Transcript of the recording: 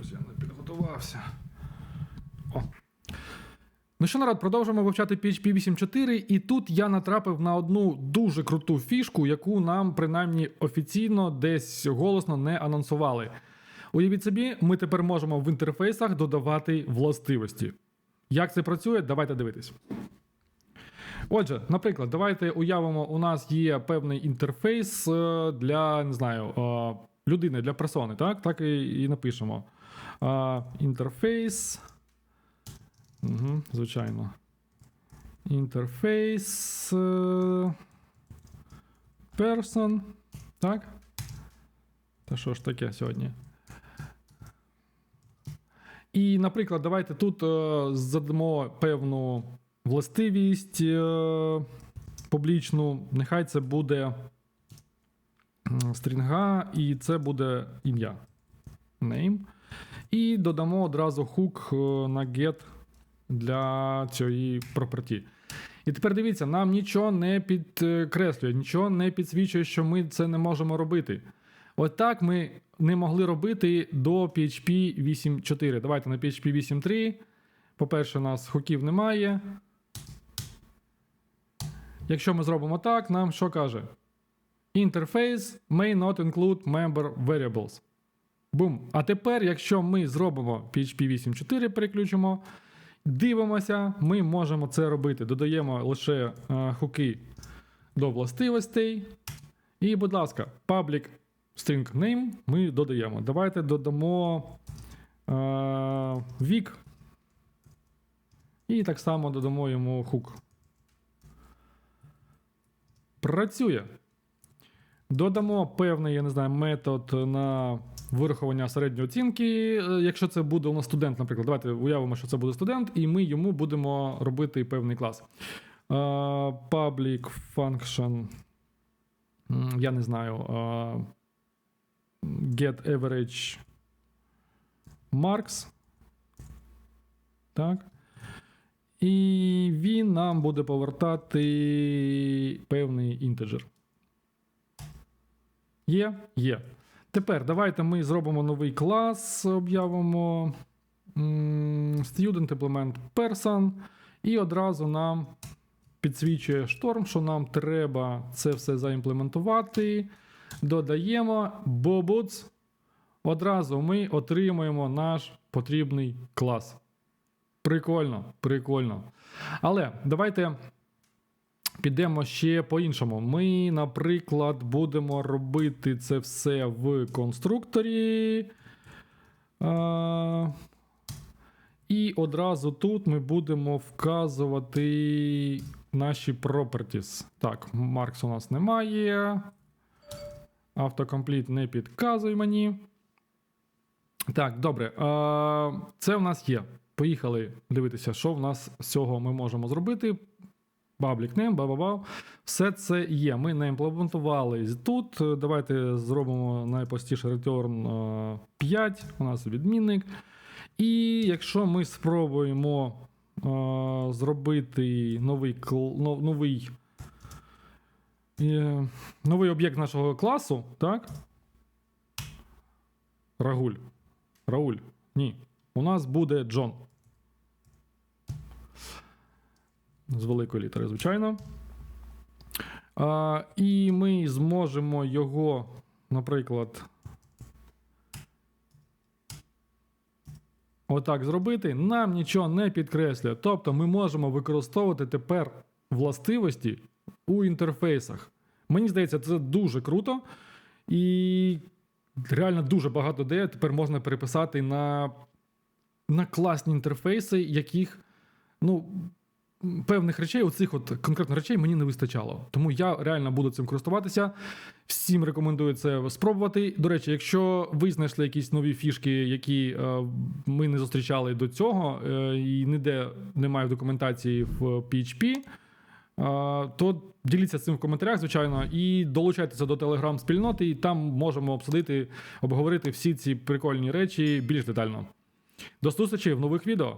щось я не підготувався. О. Ну що, народ, продовжуємо вивчати PHP 8.4, і тут я натрапив на одну дуже круту фішку, яку нам принаймні офіційно десь голосно не анонсували. Уявіть собі, ми тепер можемо в інтерфейсах додавати властивості. Як це працює, давайте дивитись. Отже, наприклад, давайте уявимо, у нас є певний інтерфейс е, для, не знаю, е, людини, для персони, так? Так і, і напишемо. Інтерфейс. Угу, звичайно. Інтерфейс. е, Person. Так? Та що ж таке сьогодні? І, наприклад, давайте тут е, задамо певну властивість е, публічну. Нехай це буде стрінга, і це буде ім'я. Name. І додамо одразу хук е, на get для цієї property. І тепер дивіться, нам нічого не підкреслює, нічого не підсвічує, що ми це не можемо робити. От так ми не могли робити до PHP 8.4. Давайте на PHP 8.3. По-перше, у нас хуків немає. Якщо ми зробимо так, нам що каже? Interface may not include member variables. Бум. А тепер, якщо ми зробимо PHP 8.4, переключимо, дивимося, ми можемо це робити. Додаємо лише е, хуки до властивостей. І, будь ласка, public string name ми додаємо. Давайте додамо е, вік. І так само додамо йому хук. Працює. Додамо певний, я не знаю, метод на вирахування середньої оцінки. Е, Якщо це буде у нас студент, наприклад, давайте уявимо, що це буде студент, і ми йому будемо робити певний клас. Е, Public function. Я не знаю. е, Get average marks. Так. І він нам буде повертати певний інтеджер. Є? Є. Тепер давайте ми зробимо новий клас, об'явимо Student Implement Person, і одразу нам підсвічує шторм, що нам треба це все заімплементувати. Додаємо Bobuts. Одразу ми отримуємо наш потрібний клас. Прикольно, прикольно. Але давайте підемо ще по-іншому. Ми, наприклад, будемо робити це все в конструкторі. А, і одразу тут ми будемо вказувати наші properties. Так, Маркс у нас немає. Автокомпліт не підказуй мені. Так, добре. А, це в нас є. Поїхали дивитися, що в нас з цього ми можемо зробити. Public name, ба-ба-ба. Все це є. Ми не імплементували тут. Давайте зробимо найпростіше return е, 5. У нас відмінник. І якщо ми спробуємо е, зробити новий, новий, е, новий об'єкт нашого класу, так? Рагуль. Рауль. Ні. У нас буде Джон. З великої літери, звичайно. А, і ми зможемо його, наприклад, отак зробити. Нам нічого не підкреслює. Тобто ми можемо використовувати тепер властивості у інтерфейсах. Мені здається, це дуже круто. І реально дуже багато де тепер можна переписати на, на класні інтерфейси, яких, ну. Певних речей, оцих от конкретних речей мені не вистачало. Тому я реально буду цим користуватися. Всім рекомендую це спробувати. До речі, якщо ви знайшли якісь нові фішки, які е, ми не зустрічали до цього, е, і ніде немає в документації в PHP, е, то діліться цим в коментарях, звичайно, і долучайтеся до телеграм-спільноти, і там можемо обсудити, обговорити всі ці прикольні речі більш детально. До зустрічі в нових відео.